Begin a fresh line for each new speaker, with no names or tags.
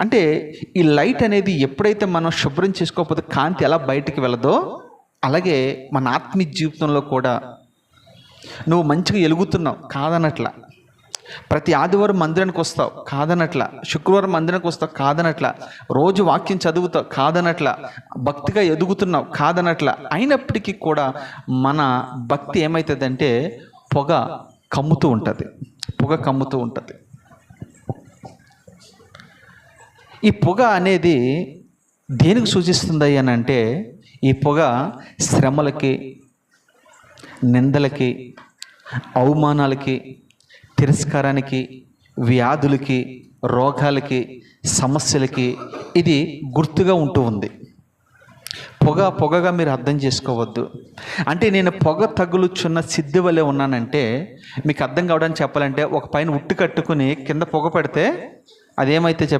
అంటే ఈ లైట్ అనేది ఎప్పుడైతే మనం శుభ్రం చేసుకోకపోతే కాంతి ఎలా బయటికి వెళ్ళదో అలాగే మన ఆత్మీయ జీవితంలో కూడా. నువ్వు మంచిగా ఎలుగుతున్నావు కాదనట్లా. ప్రతి ఆదివారం మందిరానికి వస్తావు కాదనట్ల. శుక్రవారం మందిరానికి వస్తావు కాదనట్ల. రోజు వాక్యం చదువుతావు కాదనట్ల. భక్తిగా ఎదుగుతున్నావు కాదనట్ల. అయినప్పటికీ కూడా మన భక్తి ఏమవుతుందంటే పొగ కమ్ముతూ ఉంటుంది. పొగ కమ్ముతూ ఉంటుంది. ఈ పొగ అనేది దేనికి సూచిస్తుంది అని అంటే ఈ పొగ శ్రమలకి నిందలకి అవమానాలకి తిరస్కారానికి వ్యాధులకి రోగాలకి సమస్యలకి ఇది గుర్తుగా ఉంటూ ఉంది. పొగ పొగగా మీరు అర్థం చేసుకోవద్దు. అంటే నేను పొగ తగులుచున్న సిద్ధి వలె ఉన్నానంటే మీకు అర్థం కావడానికి చెప్పాలంటే ఒక పైన ఉట్టు కట్టుకుని కింద పొగ పెడితే అదేమైతే చెప్ప